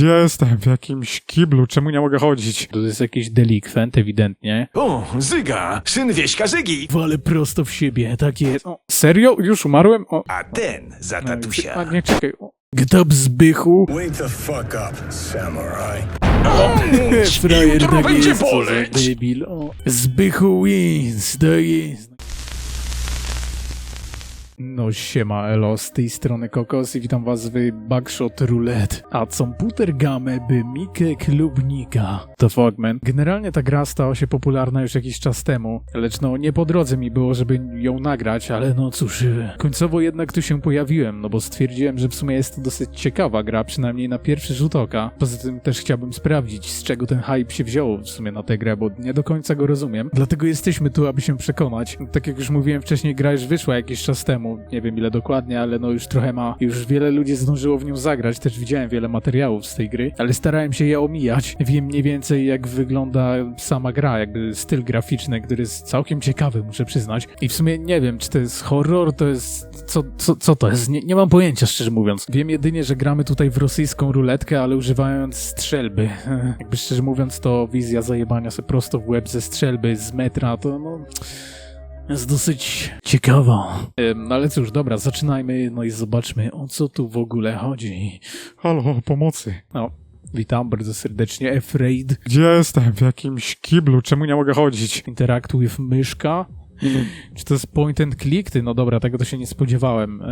Gdzie jestem? W jakimś kiblu, czemu nie mogę chodzić? To jest jakiś delikwent, ewidentnie. O, Zyga, syn wieśka Zygi. Wale prosto w siebie, tak jest. O, serio? Już umarłem? O, A ten za no, tatusia. a nie, czekaj. O. Gdab zbychu. Wake the fuck up, samurai. Frajer, tak będzie jest, boleć. debil. O. Zbychu wins, tak jest. No siema elo, z tej strony Kokos i witam was w Backshot Roulette. A komputer game by Mike Klubnika. To fuck man. Generalnie ta gra stała się popularna już jakiś czas temu, lecz no nie po drodze mi było, żeby ją nagrać, ale no cóż, końcowo jednak tu się pojawiłem, no bo stwierdziłem, że w sumie jest to dosyć ciekawa gra, przynajmniej na pierwszy rzut oka. Poza tym też chciałbym sprawdzić, z czego ten hype się wziął w sumie na tę grę, bo nie do końca go rozumiem. Dlatego jesteśmy tu, aby się przekonać. Tak jak już mówiłem wcześniej, gra już wyszła jakiś czas temu, nie wiem ile dokładnie, ale no już trochę ma, już wiele ludzi zdążyło w nią zagrać, też widziałem wiele materiałów z tej gry, ale starałem się je omijać. Wiem mniej więcej jak wygląda sama gra, jakby styl graficzny, który jest całkiem ciekawy, muszę przyznać. I w sumie nie wiem, czy to jest horror, to jest... Co, co, co to jest? Nie, nie mam pojęcia, szczerze mówiąc. Wiem jedynie, że gramy tutaj w rosyjską ruletkę, ale używając strzelby. Jakby szczerze mówiąc, to wizja zajebania sobie prosto w łeb ze strzelby, z metra, to no... Jest dosyć ciekawa. Ym, No ale cóż, dobra, zaczynajmy, no i zobaczmy, o co tu w ogóle chodzi. Halo, pomocy. No, witam bardzo serdecznie, Afraid. Gdzie jestem? W jakimś kiblu, czemu nie mogę chodzić? Interaktuj w myszka. Czy to jest point and click? Ty, no dobra, tego to się nie spodziewałem. E,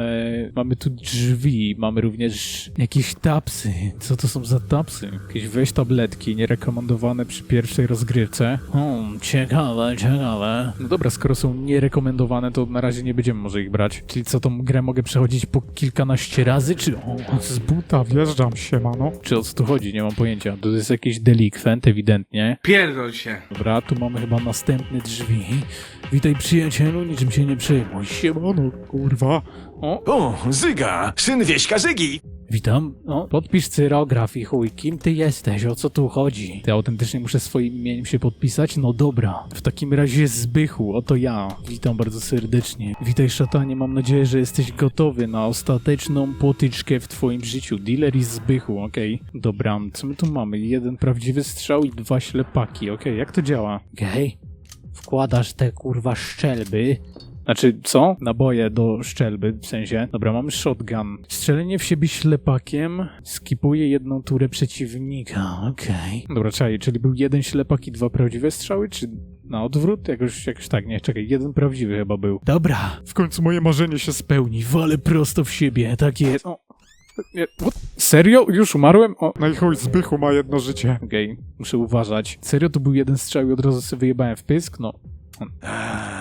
mamy tu drzwi, mamy również jakieś tapsy. Co to są za tapsy? Jakieś weź tabletki, nierekomendowane przy pierwszej rozgrywce. Hmm, ciekawe, ciekawe. No dobra, skoro są nierekomendowane, to na razie nie będziemy może ich brać. Czyli co, tą grę mogę przechodzić po kilkanaście razy, czy... O, z buta wjeżdżam się, mano. Czy o co tu chodzi? Nie mam pojęcia. To jest jakiś delikwent, ewidentnie. Pierdol się. Dobra, tu mamy chyba następne drzwi. Witaj przyjacielu, niczym się nie przejmuj. Siemano, kurwa. O, O, Zyga, syn wieśka Zygi. witam. O, podpisz cyrograf i chuj, kim ty jesteś, o co tu chodzi? Ty autentycznie muszę swoim imieniem się podpisać? No dobra. W takim razie Zbychu, oto ja. Witam bardzo serdecznie. Witaj szatanie, mam nadzieję, że jesteś gotowy na ostateczną potyczkę w twoim życiu. Dealer i Zbychu, okej. Dobra, co my tu mamy? Jeden prawdziwy strzał i dwa ślepaki, okej, jak to działa? Okej. Wkładasz te kurwa szczelby. Znaczy, co? Naboje do szczelby, w sensie. Dobra, mamy shotgun. Strzelenie w siebie ślepakiem skipuje jedną turę przeciwnika. Okej. Dobra, czekaj, czyli był jeden ślepak i dwa prawdziwe strzały, czy na odwrót? Jakoś, jakoś tak, nie, czekaj, jeden prawdziwy chyba był. Dobra, w końcu moje marzenie się spełni. Walę prosto w siebie, tak jest. O. Nie, what? Serio? Już umarłem? O, no i chuj, Zbychu ma jedno życie. Okej, muszę uważać. Serio, to był jeden strzał i od razu sobie wyjebałem w pysk? No.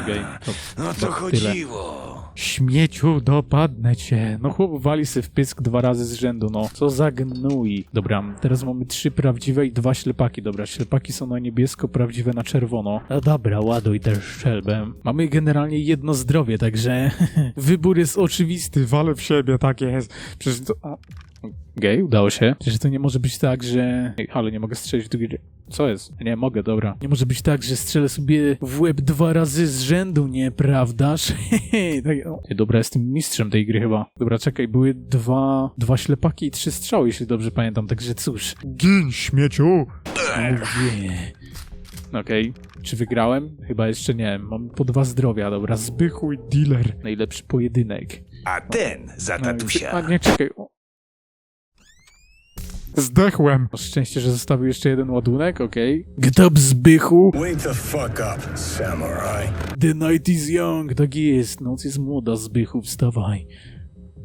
Okej, to No to Tyle. chodziło. Śmieciu, dopadnę cię. No chłop wali se w pysk dwa razy z rzędu, no. Co za gnój. Dobra, teraz mamy trzy prawdziwe i dwa ślepaki. Dobra, ślepaki są na niebiesko, prawdziwe na czerwono. No dobra, ładuj też szczelbę. Mamy generalnie jedno zdrowie, także wybór jest oczywisty. Walę w siebie, tak jest. Przecież to... Gej, udało się. Przecież to nie może być tak, że... Ej, halo, nie mogę strzelić drugi... Co jest? Nie mogę, dobra. Nie może być tak, że strzelę sobie w łeb dwa razy z rzędu, nieprawdaż? tak, o. Ej, Dobra, jestem mistrzem tej gry chyba. Dobra, czekaj, były dwa, dwa ślepaki i trzy strzały, jeśli dobrze pamiętam, także cóż. Gin, śmieciu! Mówię. Okej, czy wygrałem? Chyba jeszcze nie. Mam po dwa zdrowia, dobra. Zbychu i dealer. Najlepszy pojedynek. A ten za No i- tatusia. A nie, czekaj. O. Zdechłem. Szczęście, że zostawił jeszcze jeden ładunek, okej. Get up, Zbychu! Wake the fuck up, samurai. The night is young, tak jest. Noc jest młoda, Zbychu, wstawaj.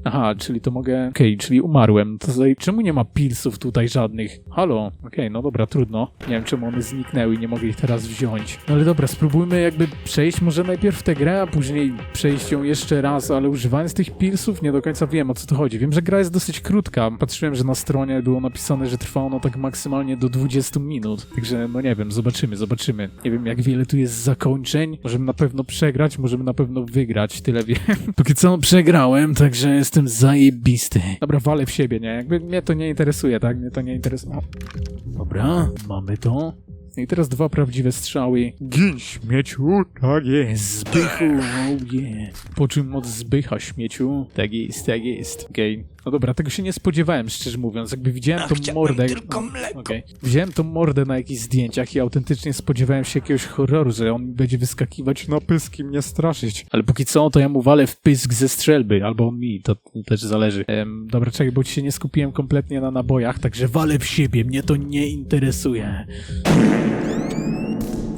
Aha, czyli to mogę... Okej, czyli umarłem. To tutaj... Czemu nie ma pilsów tutaj żadnych? Halo? Okej, no dobra, trudno. Nie wiem, czemu one zniknęły i nie mogę ich teraz wziąć. No ale dobra, spróbujmy jakby przejść może najpierw tę grę, a później przejść ją jeszcze raz, ale używając tych pilsów nie do końca wiem, o co to chodzi. Wiem, że gra jest dosyć krótka. Patrzyłem, że na stronie było napisane, że trwa ona tak maksymalnie do 20 minut. Także, no nie wiem, zobaczymy, zobaczymy. Nie wiem, jak wiele tu jest zakończeń. Możemy na pewno przegrać, możemy na pewno wygrać, tyle wiem. Póki co przegrałem, także jestem zajebisty. Dobra, walę w siebie, nie? Jakby mnie to nie interesuje, tak? Mnie to nie interesuje. Dobra, mamy to. I teraz dwa prawdziwe strzały. Gin śmieciu, tak jest. Zbychu, oh yeah. Po czym moc zbycha śmieciu. Tak jest, tak jest. Okej. No dobra, tego się nie spodziewałem, szczerze mówiąc. Jakby widziałem tą mordę... tylko mleko. Okej. Widziałem tą mordę na jakichś zdjęciach i autentycznie spodziewałem się jakiegoś horroru, że on będzie wyskakiwać na pysk i mnie straszyć. Ale póki co, to ja mu walę w pysk ze strzelby, albo on mi, to też zależy. Em, dobra, czekaj, bo ci się nie skupiłem kompletnie na nabojach, także walę w siebie, mnie to nie interesuje.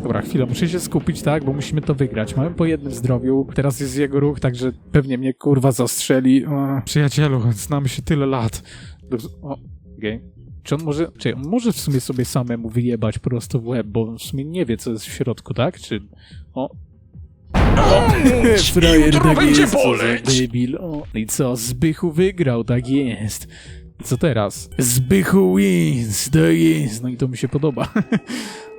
Dobra, chwilę, muszę się skupić, tak, bo musimy to wygrać. Mamy po jednym zdrowiu, teraz jest jego ruch, także pewnie mnie kurwa zastrzeli. O, przyjacielu, znamy się tyle lat. Dobrze, O, okej. Czy on może, czy on może w sumie sobie samemu wyjebać prosto w łeb, bo w sumie nie wie, co jest w środku, tak? Czy... O, Frajer, jutro tak będzie jest, boleć. debil. O, no i co, Zbychu wygrał, tak jest. I co teraz? Zbychu wins, tak jest. No i to mi się podoba.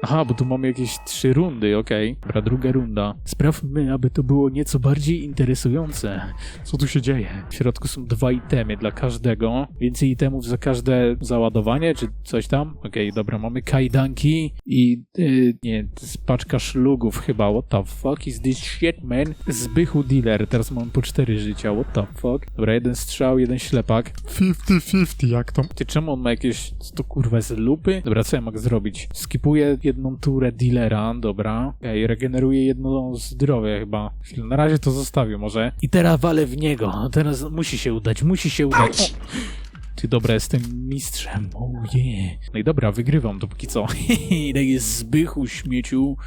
Aha, bo tu mamy jakieś trzy rundy, okej. Dobra, druga runda. Sprawmy, aby to było nieco bardziej interesujące. Co tu się dzieje? W środku są dwa itemy dla każdego. Więcej itemów za każde załadowanie, czy coś tam? Okej, dobra, mamy kajdanki i... Yy, nie, paczka szlugów chyba. What the fuck is this shit, man? Zbychu dealer. Teraz mam po cztery życia. What the fuck? Dobra, jeden strzał, jeden ślepak. 50-50, jak to? Ty, czemu on ma jakieś... To kurwa jest lupy? Dobra, co ja mogę zrobić? Skipuję jedną turę dealera, dobra. Ej, regeneruję jedno zdrowie chyba. Na razie to zostawię może. I teraz walę w niego. Teraz musi się udać, musi się udać. O! Ty dobra, jestem mistrzem. Oh yeah. No i dobra, wygrywam dopóki co. tak jest zbychu, śmieciu.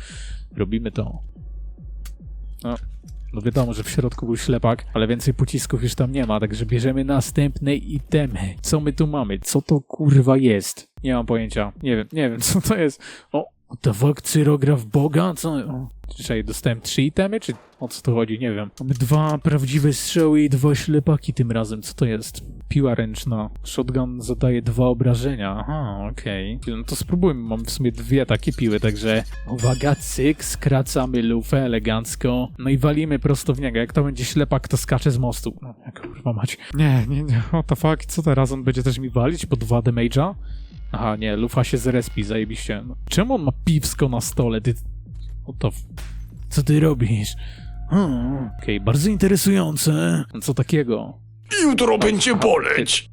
Robimy to. No, no wiadomo, że w środku był ślepak, ale więcej pocisków już tam nie ma, także bierzemy następne itemy. Co my tu mamy? Co to kurwa jest? Nie mam pojęcia. Nie wiem, nie wiem, co to jest. O, what the fuck, cyrograf Boga? Co? Czekaj, dostałem trzy itemy, czy o co tu chodzi? Nie wiem. Mamy dwa prawdziwe strzały i dwa ślepaki tym razem. Co to jest? Piła ręczna. Shotgun zadaje dwa obrażenia. Aha, okej. No to spróbujmy. Mam w sumie dwie takie piły, także uwaga, cyk, skracamy lufę elegancko. No i walimy prosto w niego. Jak to będzie ślepak, to skacze z mostu. No, kurwa mać. Nie, nie, nie. What the fuck? Co teraz? On będzie też mi walić po dwa damage'a? Aha, nie, lufa się zrespi, zajebiście. Czemu on ma piwsko na stole? Ty... The f... Co ty robisz? Hmm, Okej, bardzo interesujące. Co takiego? Jutro będzie boleć.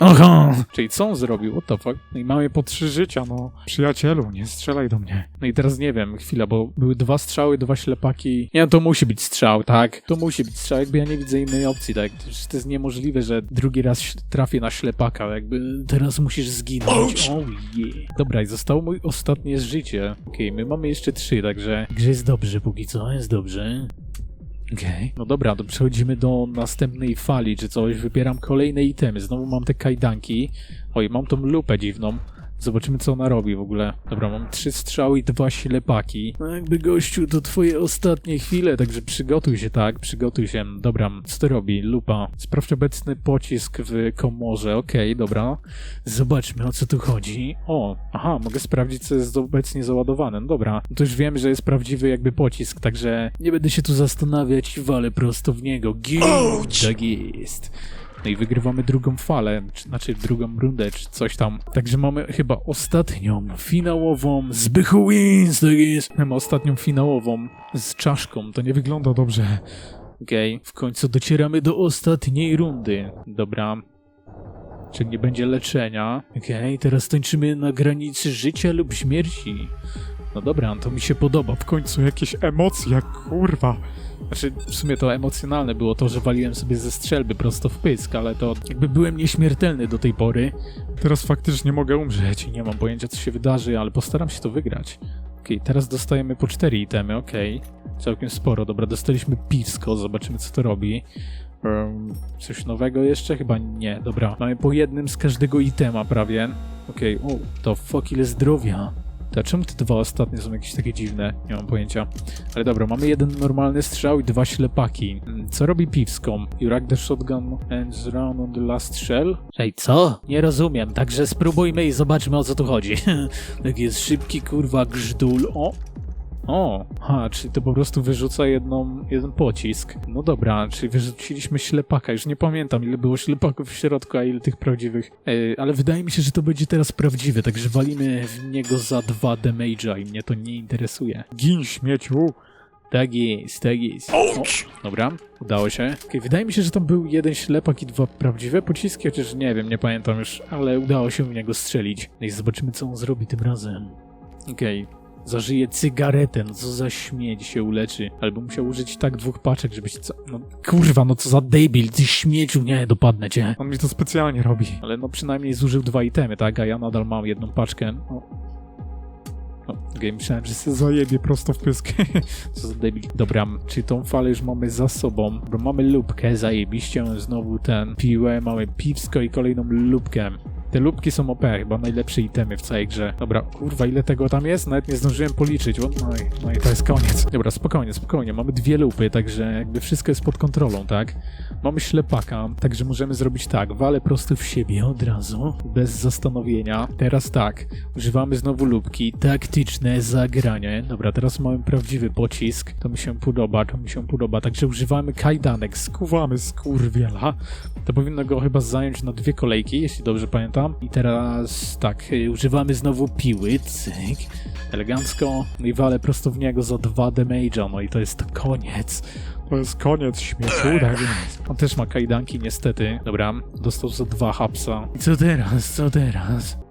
Aha! Czyli co on zrobił? What the fuck? No i mamy po trzy życia, no. Przyjacielu, nie strzelaj do mnie. No i teraz nie wiem, chwila, bo były dwa strzały, dwa ślepaki. Nie, no to musi być strzał, tak? To musi być strzał, jakby ja nie widzę innej opcji, tak? To jest niemożliwe, że drugi raz trafię na ślepaka, jakby teraz musisz zginąć. Ouch! Oh yeah. Dobra, i zostało mój ostatnie życie. Okej, my mamy jeszcze trzy, także... Grze jest dobrze póki co, jest dobrze. Okej. No dobra, to przechodzimy do następnej fali, czy coś. Wybieram kolejne itemy. Znowu mam te kajdanki. Oj, mam tą lupę dziwną. Zobaczymy, co ona robi w ogóle. Dobra, mam trzy strzały i dwa ślepaki. No jakby gościu, to twoje ostatnie chwile, także przygotuj się, tak? Przygotuj się. Dobra, co to robi? Lupa. Sprawdź obecny pocisk w komorze. Okej, dobra. Zobaczmy, o co tu chodzi. O, aha, mogę sprawdzić, co jest obecnie załadowane. No dobra, no to już wiem, że jest prawdziwy jakby pocisk, także nie będę się tu zastanawiać i walę prosto w niego. Ouch! Tak jest. No i wygrywamy drugą falę, czy, znaczy drugą rundę, czy coś tam. Także mamy chyba ostatnią, finałową, Zbychu wins, tak jest. Mamy ostatnią finałową z czaszką, to nie wygląda dobrze. Okej, w końcu docieramy do ostatniej rundy. Dobra. Czyli nie będzie leczenia. Okej, teraz tańczymy na granicy życia lub śmierci. No dobra, to mi się podoba. W końcu jakieś emocje, kurwa. Znaczy, w sumie to emocjonalne było to, że waliłem sobie ze strzelby prosto w pysk, ale to jakby byłem nieśmiertelny do tej pory. Teraz faktycznie mogę umrzeć i nie mam pojęcia, co się wydarzy, ale postaram się to wygrać. Okej, teraz dostajemy po cztery itemy, okej. Całkiem sporo, dobra, dostaliśmy piwsko, zobaczymy co to robi. Em, coś nowego jeszcze? Chyba nie, dobra. Mamy po jednym z każdego itema prawie. Okej, o, to fuck ile zdrowia. To czemu te dwa ostatnie są jakieś takie dziwne? Nie mam pojęcia. Ale dobra, mamy jeden normalny strzał i dwa ślepaki. Co robi piwską? You rack the shotgun ends round on the last shell? Ej, co? Nie rozumiem, także spróbujmy i zobaczmy o co tu chodzi. tak jest szybki kurwa grzdul. O! O, ha, czyli to po prostu wyrzuca jedną, jeden pocisk. No dobra, czyli wyrzuciliśmy ślepaka. Już nie pamiętam, ile było ślepaków w środku, a ile tych prawdziwych. E, ale wydaje mi się, że to będzie teraz prawdziwe, także walimy w niego za dwa damage'a i mnie to nie interesuje. Gin, śmieciu! Tak jest, tak jest. O, dobra, udało się. Okej, wydaje mi się, że tam był jeden ślepak i dwa prawdziwe pociski, chociaż nie wiem, nie pamiętam już, ale udało się w niego strzelić. No i zobaczymy, co on zrobi tym razem. Okej. Zażyje cygaretę, no co za śmieć się uleczy. Albo musiał użyć tak dwóch paczek, żebyś co... No kurwa, no co za debil, ty śmieciu, nie, dopadnę cię. On mi to specjalnie robi. Ale no przynajmniej zużył dwa itemy, tak? A ja nadal mam jedną paczkę. O. O, okej, myślałem, że się zajebie prosto w pysk. Co za debil. Dobra, czyli tą falę już mamy za sobą. Bo mamy lubkę, zajebiście. Znowu ten piłę, mamy piwsko i kolejną lubkę. Te lubki są OP, chyba najlepsze itemy w całej grze. Dobra, kurwa, ile tego tam jest? Nawet nie zdążyłem policzyć. O, no, i, no i to jest koniec. Dobra, spokojnie, spokojnie. Mamy dwie lupy, także jakby wszystko jest pod kontrolą, tak? Mamy ślepaka, także możemy zrobić tak. Walę prosto w siebie od razu, bez zastanowienia. Teraz tak, używamy znowu lubki. Taktyczne zagranie. Dobra, teraz mamy prawdziwy pocisk. To mi się podoba, to mi się podoba. Także używamy kajdanek. Skuwamy skurwiela. To powinno go chyba zająć na dwie kolejki, jeśli dobrze pamiętam. I teraz tak, y, używamy znowu piły, cyk, elegancko, no i walę prosto w niego za dwa damage'a, no i to jest koniec. To jest koniec śmiechu, tak jest. On też ma kajdanki niestety. Dobra, dostał za dwa hapsa. I co teraz, co teraz?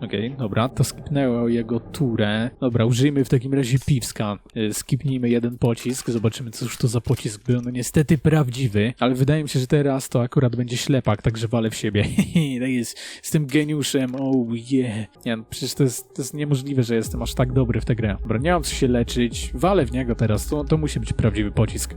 Okej, dobra, to skipnęło jego turę. Dobra, użyjmy w takim razie piwska. Y, Skipnijmy jeden pocisk, zobaczymy cóż to za pocisk był. No niestety prawdziwy, ale wydaje mi się, że teraz to akurat będzie ślepak, także walę w siebie. tak jest, jestem geniuszem, oh yeah. Nie, no, przecież to jest, to jest niemożliwe, że jestem aż tak dobry w tę grę. Dobra, nie mam co się leczyć, walę w niego teraz, to, to musi być prawdziwy pocisk.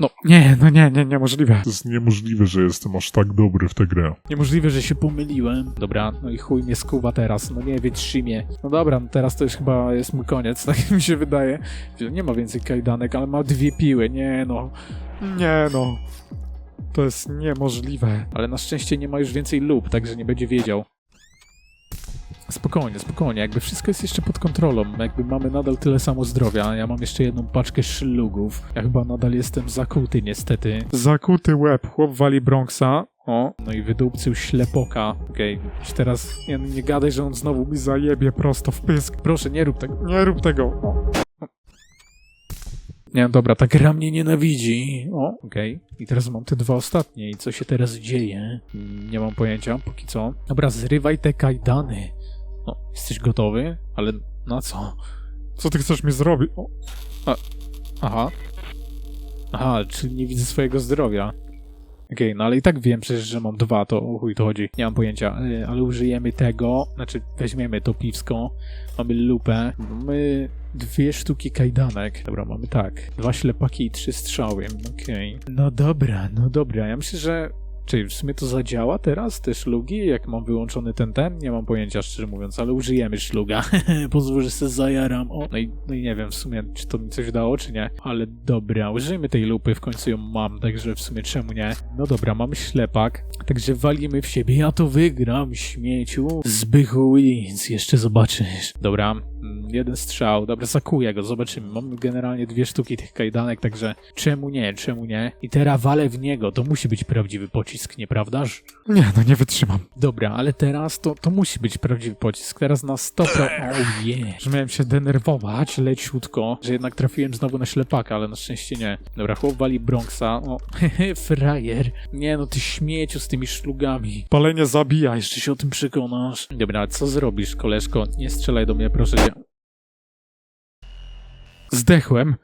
No, nie, no nie, nie, niemożliwe. To jest niemożliwe, że jestem aż tak dobry w tę grę. Niemożliwe, że się pomyliłem. Dobra, no i chuj mnie skuwa teraz, no nie wytrzymie. No dobra, no teraz to już chyba jest mój koniec, tak mi się wydaje. Nie ma więcej kajdanek, ale ma dwie piły, nie no. Nie no. To jest niemożliwe. Ale na szczęście nie ma już więcej lub, także nie będzie wiedział. Spokojnie, spokojnie, jakby wszystko jest jeszcze pod kontrolą, jakby mamy nadal tyle samo zdrowia, ja mam jeszcze jedną paczkę szlugów, ja chyba nadal jestem zakuty niestety. Zakuty łeb, chłop wali Bronxa, o, no i wydupcył ślepoka. Okej, okay. teraz nie, nie gadaj, że on znowu mi zajebie prosto w pysk. Proszę, nie rób tego, nie rób tego. O. Nie, dobra, ta gra mnie nienawidzi. O, okej. I teraz mam te dwa ostatnie. I co się teraz dzieje? Nie mam pojęcia, póki co. Dobra, zrywaj te kajdany. No, jesteś gotowy? Ale na co? Co ty chcesz mi zrobić? O. A, aha. Aha, czyli nie widzę swojego zdrowia. Okej, no ale i tak wiem przecież, że mam dwa, to o chuj to chodzi. Nie mam pojęcia, y, ale użyjemy tego, znaczy weźmiemy to piwsko, mamy lupę, mamy dwie sztuki kajdanek. Dobra, mamy tak, dwa ślepaki i trzy strzały, okej. No dobra, no dobra, ja myślę, że... Czyli w sumie to zadziała teraz, te szlugi, jak mam wyłączony ten ten? Nie mam pojęcia, szczerze mówiąc, ale użyjemy szluga. Pozwól, że se zajaram. O, no i, no i nie wiem w sumie, czy to mi coś dało, czy nie. Ale dobra, użyjmy tej lupy, w końcu ją mam, także w sumie czemu nie? No dobra, mamy ślepak, także walimy w siebie. Ja to wygram, śmieciu. Zbychu wins, jeszcze zobaczysz. Dobra, jeden strzał, dobra, zakuję go, zobaczymy. Mamy generalnie dwie sztuki tych kajdanek, także czemu nie, czemu nie? I teraz walę w niego, to musi być prawdziwy pocisk, nieprawdaż? Nie, no nie wytrzymam. Dobra, ale teraz to, to musi być prawdziwy pocisk. Teraz na 100%. Oh yeah. Że miałem się denerwować leciutko, że jednak trafiłem znowu na ślepaka, ale na szczęście nie. Dobra, chłop wali Bronxa. O, frajer. Nie no, ty śmieciu z tymi szlugami. Palenie zabija, jeszcze się o tym przekonasz. Dobra, co zrobisz, koleżko? Nie strzelaj do mnie, proszę cię. Zdechłem.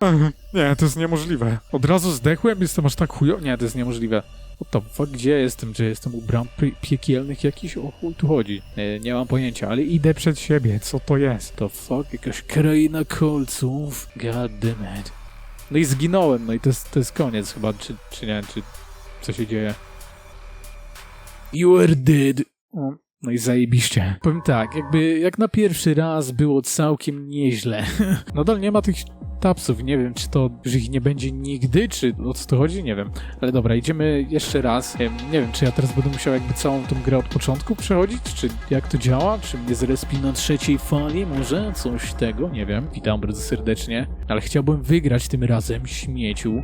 Nie, to jest niemożliwe. Od razu zdechłem, jestem aż tak chujo... Nie, to jest niemożliwe. What the fuck, gdzie jestem? Czy jestem u bram pie- piekielnych jakiś? O chuj tu chodzi? E, nie mam pojęcia, ale idę przed siebie. Co to jest? To fuck, jakaś kraina kolców. God damn it. No i zginąłem, no i to jest, to jest koniec chyba, czy, czy nie, czy co się dzieje? You are dead. O, No i zajebiście. Powiem tak, jakby jak na pierwszy raz było całkiem nieźle. Nadal nie ma tych tapsów, nie wiem czy to, że ich nie będzie nigdy, czy o co to chodzi, nie wiem. Ale dobra, idziemy jeszcze raz. Nie, wiem, czy ja teraz będę musiał jakby całą tą grę od początku przechodzić, czy jak to działa, czy mnie zrespi na trzeciej fali, może coś tego, nie wiem. Witam bardzo serdecznie, ale chciałbym wygrać tym razem, śmieciu.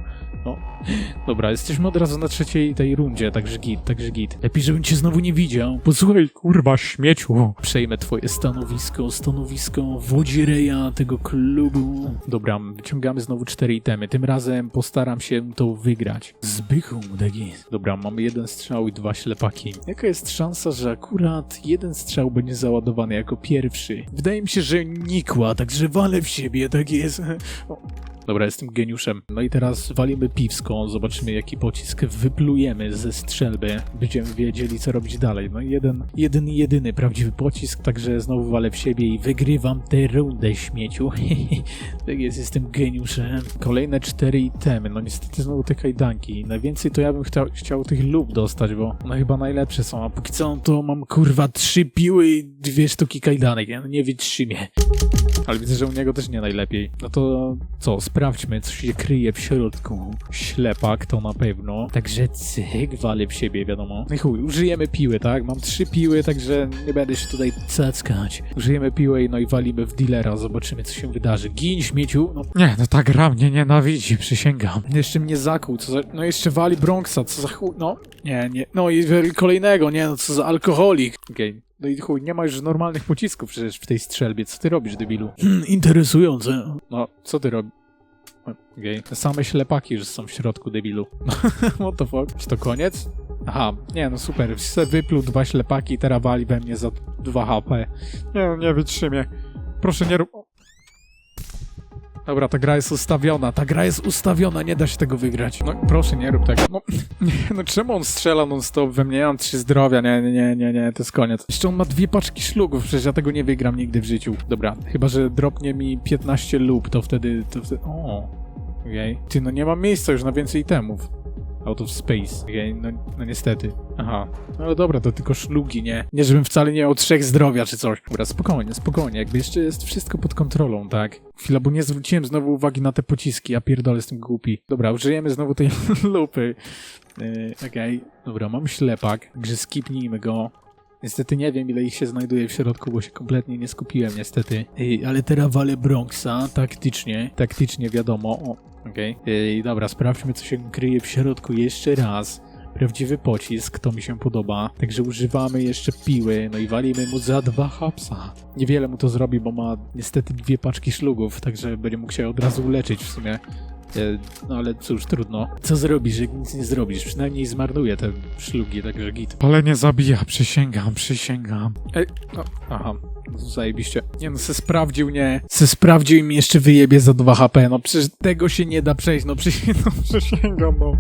Dobra, jesteśmy od razu na trzeciej tej rundzie, także git, także git. Lepiej, żebym cię znowu nie widział. Posłuchaj, kurwa, śmieciu. Przejmę twoje stanowisko, stanowisko wodzireja tego klubu. Dobra, wyciągamy znowu cztery itemy. Tym razem postaram się to wygrać. Zbychu, jest. Dobra, mamy jeden strzał i dwa ślepaki. Jaka jest szansa, że akurat jeden strzał będzie załadowany jako pierwszy? Wydaje mi się, że nikła, także walę w siebie, tak jest. O, Dobra, jestem geniuszem. No i teraz walimy piwską, zobaczymy jaki pocisk wyplujemy ze strzelby. Będziemy wiedzieli co robić dalej. No i jeden, jeden jedyny prawdziwy pocisk, także znowu walę w siebie i wygrywam tę rundę śmieciu. tak jest, jestem geniuszem. Kolejne cztery itemy, no niestety znowu te kajdanki. Najwięcej to ja bym chciał, chciał tych lub dostać, bo one chyba najlepsze są, a póki co to mam kurwa trzy piły i dwie sztuki kajdanek, ja nie wytrzymię. Ale widzę, że u niego też nie najlepiej. No to co, sprawdźmy, co się kryje w środku. Ślepak to na pewno. Także cyk, wale w siebie, wiadomo. No i chuj, użyjemy piły, tak? Mam trzy piły, także nie będę się tutaj cackać. Użyjemy piłę i no i walimy w dealera, zobaczymy, co się wydarzy. Gin, śmieciu! No nie, no ta gra mnie nienawidzi, przysięgam. Jeszcze mnie zakuł, co za... No jeszcze wali Bronxa, co za chuj... No, nie, nie. No i kolejnego, nie, no co za alkoholik. Okej. No i chuj, nie ma już normalnych pocisków przecież w tej strzelbie. Co ty robisz, debilu? Hmm, interesujące. No, co ty robisz? Okej. Te same ślepaki już są w środku, debilu. What the fuck? Czy to koniec? Aha, nie no super. Wypluł dwa ślepaki i teraz wali we mnie za 2 HP. Nie nie wytrzymię. Proszę nie rób... Dobra, ta gra jest ustawiona, ta gra jest ustawiona, nie da się tego wygrać. No proszę, nie rób tego. No, nie, no czemu on strzela non stop we mnie? Ja mam trzy zdrowia, nie, nie, nie, nie, to jest koniec. Jeszcze on ma dwie paczki szlugów, przecież ja tego nie wygram nigdy w życiu. Dobra, chyba, że dropnie mi 15 lub, to wtedy, to wtedy, o, okej. Okay. Ty, no nie mam miejsca już na więcej itemów. Out of space. Okay, no, no niestety. Aha. No ale dobra, to tylko szlugi, nie? Nie, żebym wcale nie miał trzech zdrowia czy coś. Dobra, spokojnie, spokojnie. Jakby jeszcze jest wszystko pod kontrolą, tak? Chwila, bo nie zwróciłem znowu uwagi na te pociski. Ja pierdolę, jestem głupi. Dobra, użyjemy znowu tej lupy. Yy, Okej. Okay. Dobra, mam ślepak, także skipnijmy go. Niestety nie wiem, ile ich się znajduje w środku, bo się kompletnie nie skupiłem, niestety. Ej, ale teraz walę Bronxa, taktycznie, taktycznie wiadomo. O, okej. Okay. Dobra, sprawdźmy, co się kryje w środku jeszcze raz. Prawdziwy pocisk, to mi się podoba. Także używamy jeszcze piły, no i walimy mu za dwa hapsa. Niewiele mu to zrobi, bo ma niestety dwie paczki szlugów, także będzie mógł się od razu uleczyć w sumie. No ale cóż, trudno. Co zrobisz, jak nic nie zrobisz? Przynajmniej zmarnuje te szlugi, także git. Ale nie zabija, przysięgam, przysięgam. Ej, no, aha, zajebiście. Nie no, se sprawdził, nie. Se sprawdził i mi jeszcze wyjebie za 2 HP, no przecież tego się nie da przejść, no, przysi no przysięgam, no.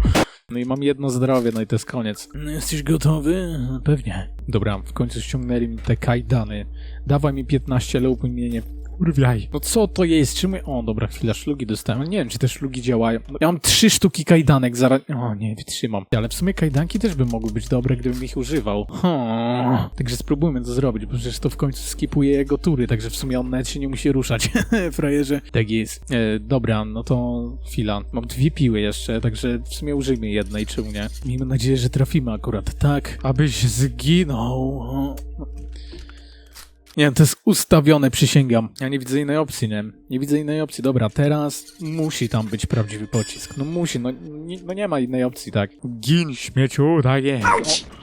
No i mam jedno zdrowie, no i to jest koniec. No, jesteś gotowy? Pewnie. Dobra, w końcu ściągnęli mi te kajdany. Dawaj mi 15 lub mnie nie Kurwiaj. No co to jest? Czemu... O, dobra, chwila, szlugi dostałem. Nie wiem, czy te szlugi działają. Ja mam trzy sztuki kajdanek, zaraz... O, nie, wytrzymam. Ale w sumie kajdanki też by mogły być dobre, gdybym ich używał. Hmm. Także spróbujmy to zrobić, bo przecież to w końcu skipuje jego tury, także w sumie on nawet się nie musi ruszać. Frajerze. Tak jest. E, dobra, no to chwila. Mam dwie piły jeszcze, także w sumie użyjmy jednej, czemu nie? Miejmy nadzieję, że trafimy akurat tak, abyś zginął. Nie, to jest ustawione, przysięgam. Ja nie widzę innej opcji, nie? Nie widzę innej opcji. Dobra, teraz musi tam być prawdziwy pocisk. No musi, no nie, no nie ma innej opcji, tak. Gin, śmieciu, daje.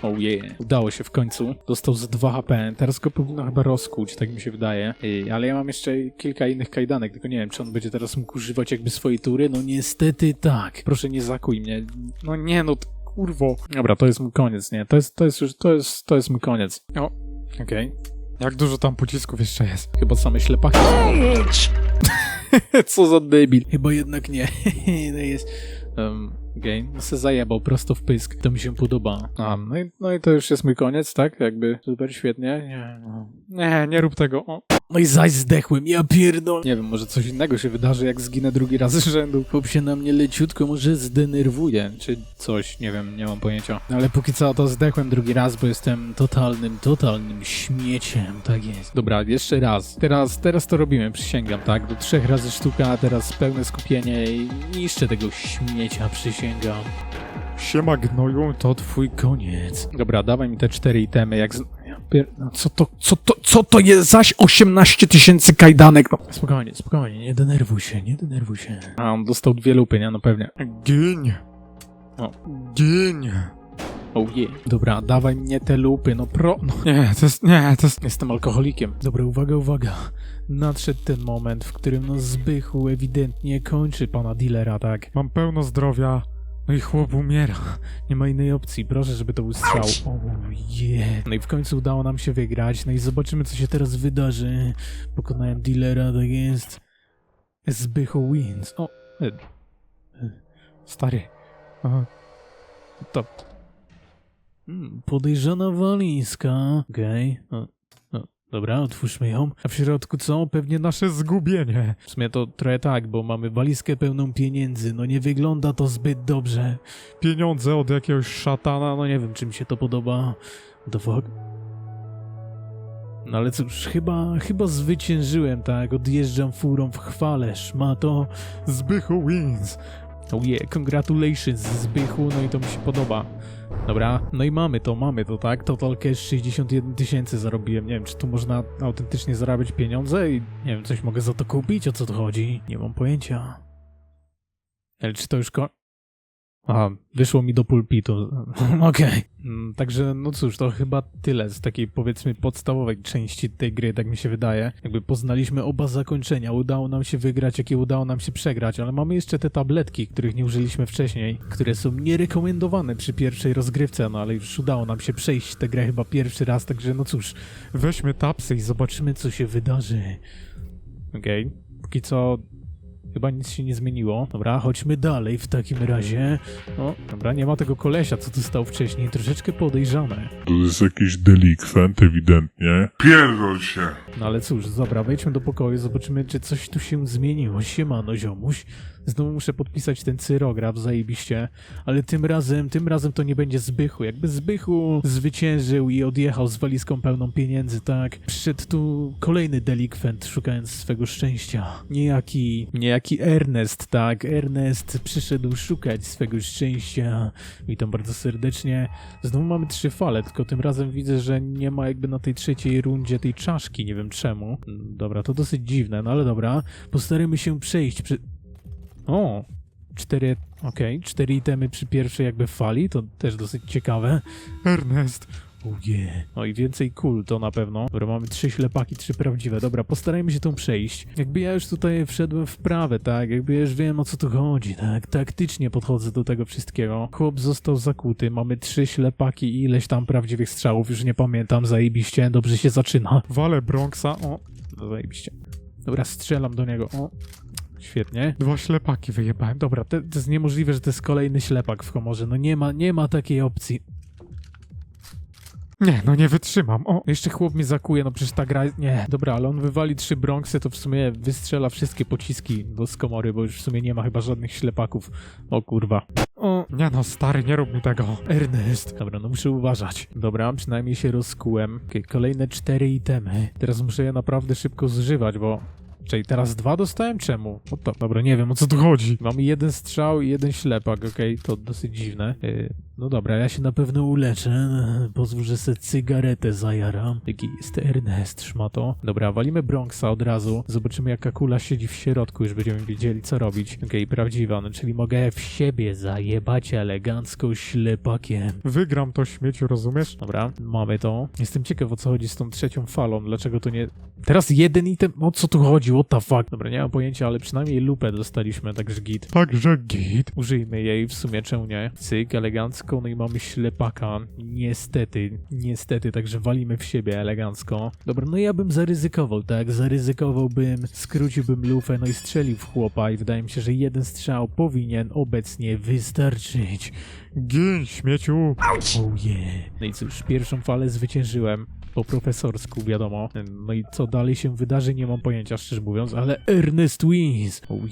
O, oh yeah. Udało się w końcu. Dostał za 2 HP. Teraz go powinno chyba rozkuć, tak mi się wydaje. Ej, ale ja mam jeszcze kilka innych kajdanek, tylko nie wiem, czy on będzie teraz mógł używać jakby swojej tury. No niestety tak. Proszę nie zakuj mnie. No nie, no kurwo. Dobra, to jest mój koniec, nie? To jest, to jest już, to jest, to jest mój koniec. O, okej. Okay. Jak dużo tam pocisków jeszcze jest? Chyba same ślepaki. Co za debil. Chyba jednak nie. to jest... Um, game. No se zajebał prosto w pysk. To mi się podoba. A, no i, no i to już jest mój koniec, tak? Jakby super świetnie. Nie, no. nie, nie rób tego. O. No i zaś zdechłem, ja pierdol. Nie wiem, może coś innego się wydarzy, jak zginę drugi raz z rzędu. Chłop się na mnie leciutko może zdenerwuje, czy coś, nie wiem, nie mam pojęcia. Ale póki co to zdechłem drugi raz, bo jestem totalnym, totalnym śmieciem, tak jest. Dobra, jeszcze raz. Teraz, teraz to robimy, przysięgam, tak? Do trzech razy sztuka, a teraz pełne skupienie i niszczę tego śmiecia, przysięgam. Siema gnoju. To twój koniec. Dobra, dawaj mi te cztery itemy, jak z... No, co to, co to, co to jest zaś 18 tysięcy kajdanek? No, spokojnie, spokojnie, nie denerwuj się, nie denerwuj się. A, on dostał dwie lupy, nie? No pewnie. Gień. O. Gień. Oh yeah. Dobra, dawaj mnie te lupy, no pro... No. Nie, to jest, nie, to jest... Jestem alkoholikiem. Dobra, uwaga, uwaga. Nadszedł ten moment, w którym no Zbychu ewidentnie kończy pana dealera, tak? Mam pełno zdrowia, no i chłop umiera. Nie ma innej opcji, proszę, żeby to był strzał. Oh yeah. No i w końcu udało nam się wygrać, no i zobaczymy, co się teraz wydarzy. Pokonałem dealera, tak jest. Zbychu wins. O, e, stary. Aha. To... Mm, podejrzana walizka. Okej. Okay. Dobra, otwórzmy ją. A w środku co? Pewnie nasze zgubienie. W sumie to trochę tak, bo mamy walizkę pełną pieniędzy. No nie wygląda to zbyt dobrze. Pieniądze od jakiegoś szatana, no nie wiem, czy mi się to podoba. The fuck? No ale cóż, chyba, chyba zwyciężyłem, tak? Odjeżdżam furą w chwale, szmato. Zbychu wins. Oh yeah, congratulations Zbychu, no i to mi się podoba. Dobra, no i mamy to, mamy to, tak? Total cash 61 tysięcy zarobiłem. Nie wiem, czy tu można autentycznie zarabiać pieniądze i nie wiem, coś mogę za to kupić, o co tu chodzi? Nie mam pojęcia. Ale czy to już ko... Aha, wyszło mi do pulpitu. Okej. Mm, Także, no cóż, to chyba tyle z takiej powiedzmy podstawowej części tej gry, tak mi się wydaje. Jakby poznaliśmy oba zakończenia, udało nam się wygrać, jakie udało nam się przegrać, ale mamy jeszcze te tabletki, których nie użyliśmy wcześniej, które są nierekomendowane przy pierwszej rozgrywce, no ale już udało nam się przejść tę grę chyba pierwszy raz, także no cóż, weźmy tapsy i zobaczymy, co się wydarzy. Okej, póki co Chyba nic się nie zmieniło. Dobra, chodźmy dalej w takim razie. O, dobra, nie ma tego kolesia, co tu stał wcześniej. Troszeczkę podejrzane. To jest jakiś delikwent, ewidentnie. Pierdol się. No ale cóż, dobra, wejdźmy do pokoju, zobaczymy, czy coś tu się zmieniło. Siemano, ziomuś. Znowu muszę podpisać ten cyrograf, zajebiście. Ale tym razem, tym razem to nie będzie Zbychu. Jakby Zbychu zwyciężył i odjechał z walizką pełną pieniędzy, tak? Przyszedł tu kolejny delikwent, szukając swego szczęścia. Niejaki, niejaki Ernest, tak? Ernest przyszedł szukać swego szczęścia. Witam bardzo serdecznie. Znowu mamy trzy fale, tylko tym razem widzę, że nie ma jakby na tej trzeciej rundzie tej czaszki, nie wiem czemu. Mm, Dobra, to dosyć dziwne, no ale dobra. Postaramy się przejść przy... O! Cztery, okej, cztery itemy przy pierwszej jakby fali, to też dosyć ciekawe. Ernest! Oh yeah. No i więcej kul to na pewno. Dobra, mamy trzy ślepaki, trzy prawdziwe. Dobra, postarajmy się tą przejść. Jakby ja już tutaj wszedłem w prawe, tak? Jakby ja już wiem o co tu chodzi, tak? Taktycznie podchodzę do tego wszystkiego. Chłop został zakuty, mamy trzy ślepaki i ileś tam prawdziwych strzałów, już nie pamiętam, zajebiście, dobrze się zaczyna. Wale Bronxa, o, no zajebiście. Dobra, strzelam do niego, o. Świetnie. Dwa ślepaki wyjebałem. Dobra, to, to jest niemożliwe, że to jest kolejny ślepak w komorze. No nie ma, nie ma takiej opcji. Nie, no nie wytrzymam. O, jeszcze chłop mnie zakuje, no przecież ta gra... Nie. Dobra, ale on wywali trzy Bronxy, to w sumie wystrzela wszystkie pociski do skomory, bo już w sumie nie ma chyba żadnych ślepaków. O kurwa. O, nie no, stary, nie rób mi tego. Ernest. Dobra, no muszę uważać. Dobra, przynajmniej się rozkułem. Okej, kolejne cztery itemy. Teraz muszę je naprawdę szybko zużywać, bo... Czyli teraz dwa dostałem? Czemu? O to, dobra, nie wiem o co tu chodzi. Mamy jeden strzał i jeden ślepak, okej, to dosyć dziwne. Yy, no dobra, ja się na pewno uleczę. Pozwól, że se cygaretę zajaram. Jaki jest Ernest, szmato. Dobra, walimy Bronxa od razu. Zobaczymy jaka kula siedzi w środku, już będziemy wiedzieli co robić. Okej, prawdziwa, no czyli mogę w siebie zajebać elegancko ślepakiem. Wygram to śmieciu, rozumiesz? Dobra, mamy to. Jestem ciekaw o co chodzi z tą trzecią falą, dlaczego to nie... Teraz jeden item, o co tu chodzi, what the fuck? Dobra, nie mam pojęcia, ale przynajmniej lupę dostaliśmy, także git. Także git. Użyjmy jej, w sumie czemu nie? Cyk, elegancko, no i mamy ślepaka. Niestety, niestety, także walimy w siebie elegancko. Dobra, no ja bym zaryzykował, tak? Zaryzykowałbym, skróciłbym lufę, no i strzelił w chłopa i wydaje mi się, że jeden strzał powinien obecnie wystarczyć. Gień, śmieciu. Oh yeah. No i cóż, pierwszą falę zwyciężyłem. Po profesorsku, wiadomo. No i co dalej się wydarzy, nie mam pojęcia, szczerze mówiąc, ale Ernest wins! Oh.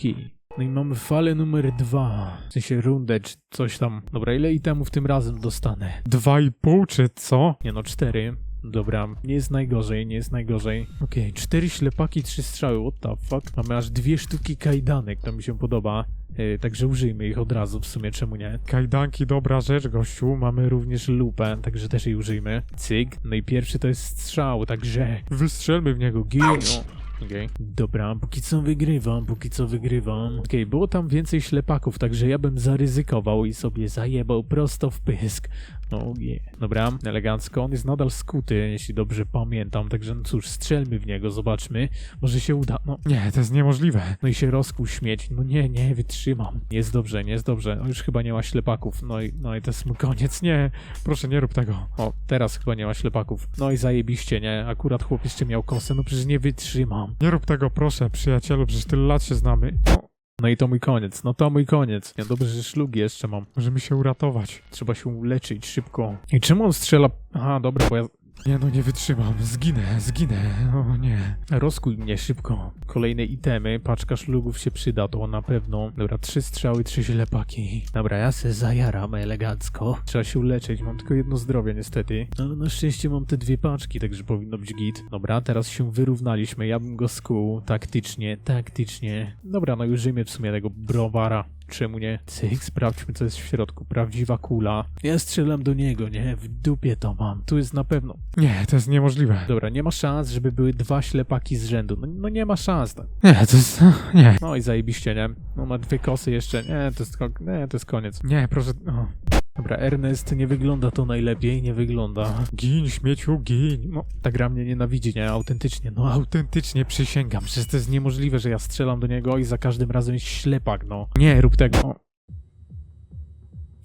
No i mamy falę numer dwa, w sensie rundę, czy coś tam. Dobra, ile itemów tym razem dostanę? Dwa i pół, czy co? Nie no, cztery. Dobra, nie jest najgorzej, nie jest najgorzej. Okej, cztery ślepaki, trzy strzały, what the fuck? Mamy aż dwie sztuki kajdanek, to mi się podoba. Yy, także użyjmy ich od razu, w sumie czemu nie? Kajdanki, dobra rzecz, gościu. Mamy również lupę, także też jej użyjmy. Cyk. No i pierwszy to jest strzał, także Wystrzelmy w niego. gin. O, Okej. Dobra, póki co wygrywam, póki co wygrywam. Okej, było tam więcej ślepaków, także ja bym zaryzykował i sobie zajebał prosto w pysk. O nie. Dobra, elegancko. On jest nadal skuty, jeśli dobrze pamiętam, także no cóż, strzelmy w niego, zobaczmy. Może się uda. No, Nie, to jest niemożliwe. no i się rozkuł śmieć. No nie, nie, wytrzymam. Jest dobrze, nie jest dobrze. No już chyba nie ma ślepaków. No i, no i to jest mój koniec. Nie, Proszę, nie rób tego. o, teraz chyba nie ma ślepaków. No i zajebiście, nie? Akurat chłop jeszcze miał kosę, no przecież nie wytrzymam. Nie rób tego, proszę, przyjacielu, przecież tyle lat się znamy. O, No i to mój koniec, no to mój koniec. Ja dobrze, że szlugi jeszcze mam. możemy się uratować. Trzeba się leczyć szybko. I czemu on strzela? Aha, dobra, bo ja... Nie no, nie wytrzymam. Zginę, zginę. O nie. Rozkuj mnie szybko. Kolejne itemy, paczka szlugów się przyda, to na pewno. Dobra, trzy strzały, trzy ślepaki. Dobra, ja se zajaram elegancko. Trzeba się leczyć, mam tylko jedno zdrowie niestety. Ale na szczęście mam te dwie paczki, także powinno być git. Dobra, teraz się wyrównaliśmy, ja bym go skuł taktycznie, taktycznie. Dobra, no użyjmy w sumie tego browara. Czemu nie? Cyk, sprawdźmy co jest w środku. Prawdziwa kula. Ja strzelam do niego, nie? W dupie to mam. Tu jest na pewno. Nie, to jest niemożliwe. Dobra, nie ma szans, żeby były dwa ślepaki z rzędu. No, no nie ma szans. Tak. Nie, to jest... Nie. No i zajebiście, nie? No ma dwie kosy jeszcze. Nie, to jest, nie, to jest koniec. Nie, proszę... O. Dobra, Ernest, nie wygląda to najlepiej, nie wygląda. Gin, śmieciu, gin. No, Ta gra mnie nienawidzi, nie? Autentycznie, no autentycznie przysięgam. Przecież to jest niemożliwe, że ja strzelam do niego i za każdym razem ślepak, no. Nie, rób tego.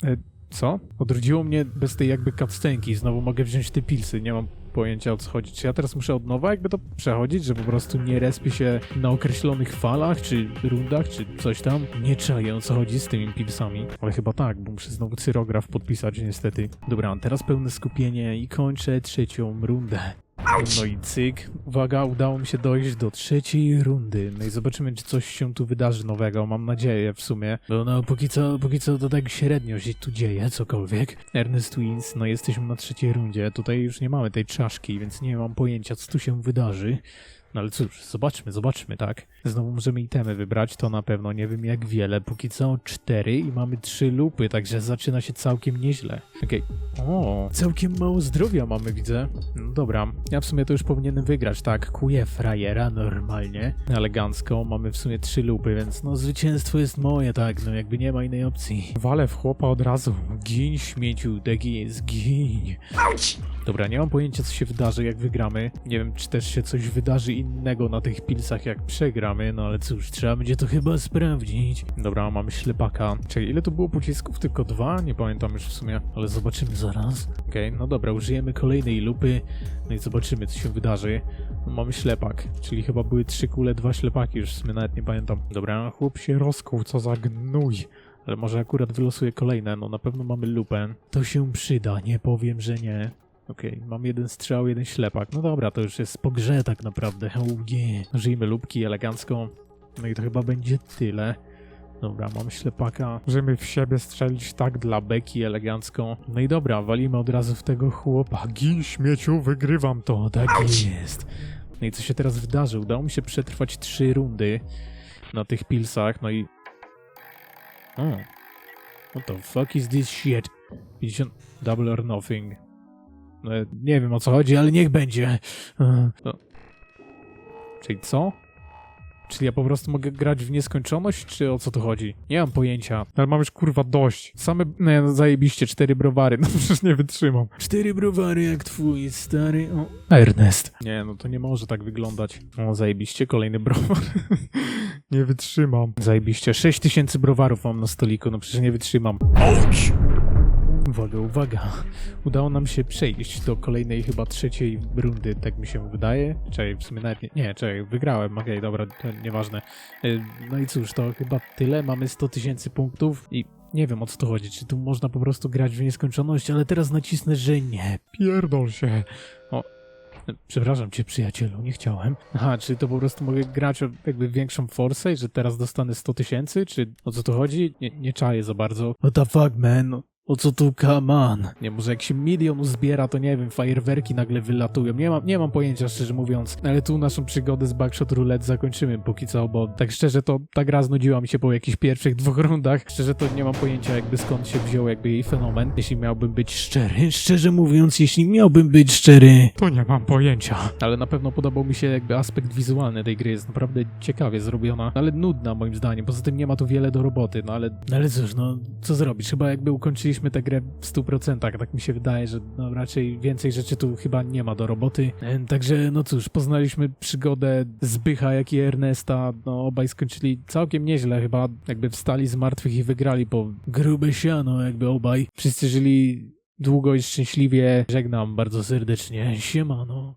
E, co? Odrodziło mnie bez tej jakby cutscenki. Znowu mogę wziąć te pilsy, nie mam pojęcia o co chodzi. Czy ja teraz muszę od nowa jakby to przechodzić, że po prostu nie respię się na określonych falach, czy rundach, czy coś tam? Nie czaję o co chodzi z tymi pilsami. Ale chyba tak, bo muszę znowu cyrograf podpisać niestety. Dobra, teraz pełne skupienie i kończę trzecią rundę. No i cyk. Uwaga, udało mi się dojść do trzeciej rundy. No i zobaczymy, czy coś się tu wydarzy nowego. Mam nadzieję w sumie. No, no póki co, póki co to tak średnio się tu dzieje, cokolwiek. Ernest Twins, no jesteśmy na trzeciej rundzie. Tutaj już nie mamy tej czaszki, więc nie mam pojęcia, co tu się wydarzy. No ale cóż, zobaczmy, zobaczmy, tak? Znowu możemy itemy wybrać, to na pewno nie wiem jak wiele. Póki co cztery i mamy trzy lupy, także zaczyna się całkiem nieźle. Okej. O, całkiem mało zdrowia mamy, widzę. No dobra, ja w sumie to już powinienem wygrać, tak? Kuję frajera normalnie, elegancko. Mamy w sumie trzy lupy, więc no zwycięstwo jest moje, tak? No jakby nie ma innej opcji. walę w chłopa od razu. Gin śmieciu, degi, zgiń. Dobra, nie mam pojęcia co się wydarzy jak wygramy. Nie wiem czy też się coś wydarzy innego na tych pilsach jak przegramy, no ale cóż, trzeba będzie to chyba sprawdzić. Dobra, mamy ślepaka. Czekaj, ile to było pocisków? Tylko dwa? Nie pamiętam już w sumie, ale zobaczymy zaraz. Okej, no dobra, użyjemy kolejnej lupy, no i zobaczymy co się wydarzy. No, mamy ślepak, czyli chyba były trzy kule, dwa ślepaki, już w sumie nawet nie pamiętam. Dobra, chłop się rozkuł, co za gnój. Ale może akurat wylosuję kolejne, no na pewno mamy lupę. To się przyda, nie powiem, że nie. Okej, mam jeden strzał, jeden ślepak. No dobra, to już jest po grze tak naprawdę. OG. Żyjmy lubki elegancko. No i to chyba będzie tyle. Dobra, mam ślepaka. Możemy w siebie strzelić tak dla... Beki elegancko. No i dobra, walimy od razu w tego chłopa. Gin, śmieciu, wygrywam to. Tak jest. No i co się teraz wydarzy? Udało mi się przetrwać trzy rundy na tych pilsach, no i... O. What the fuck is this shit? 50... Double or nothing. No, nie wiem o co chodzi, ale niech będzie. No. Czyli co? Czyli ja po prostu mogę grać w nieskończoność, czy o co tu chodzi? Nie mam pojęcia. Ale mam już kurwa dość. Same, no, no zajebiście, cztery browary. No Przecież nie wytrzymam. Cztery browary jak twój stary. O. Ernest. Nie, no to nie może tak wyglądać. O, zajebiście, kolejny browar. Nie wytrzymam. zajebiście, 6000 browarów mam na stoliku, no przecież nie wytrzymam. Ouch! Uwaga, uwaga. Udało nam się przejść do kolejnej chyba trzeciej rundy, tak mi się wydaje. Czekaj, w sumie nawet nie, nie czekaj, wygrałem, okej, dobra, to nieważne. Y, No i cóż, to chyba tyle, mamy 100 tysięcy punktów i nie wiem o co tu chodzi, czy tu można po prostu grać w nieskończoność, ale teraz nacisnę, że nie. Pierdol się. Przepraszam cię, przyjacielu, nie chciałem. Aha, czy to po prostu mogę grać o jakby większą forsę że teraz dostanę 100 tysięcy? Czy o co tu chodzi? Nie, nie czaję za bardzo. What the fuck, man? O co tu, on? Nie, może jak się milion uzbiera, to nie wiem, fajerwerki nagle wylatują. Nie mam, nie mam pojęcia, szczerze mówiąc. Ale tu naszą przygodę z Backshot Roulette zakończymy póki co, bo tak szczerze to ta gra znudziła mi się po jakichś pierwszych dwóch rundach. Szczerze to nie mam pojęcia jakby skąd się wziął jakby jej fenomen. Jeśli miałbym być szczery, szczerze mówiąc, jeśli miałbym być szczery, To nie mam pojęcia. ale na pewno podobał mi się jakby aspekt wizualny tej gry, jest naprawdę ciekawie zrobiona, ale nudna moim zdaniem, poza tym nie ma tu wiele do roboty, no ale, no ale cóż, no co zrobić, chyba jakby ukończyliśmy tę grę w 100%, tak mi się wydaje, że no raczej więcej rzeczy tu chyba nie ma do roboty, także no cóż, poznaliśmy przygodę Zbycha, jak i Ernesta, no obaj skończyli całkiem nieźle, chyba jakby wstali z martwych i wygrali po grube siano, jakby obaj, wszyscy żyli długo i szczęśliwie, żegnam bardzo serdecznie, siemano.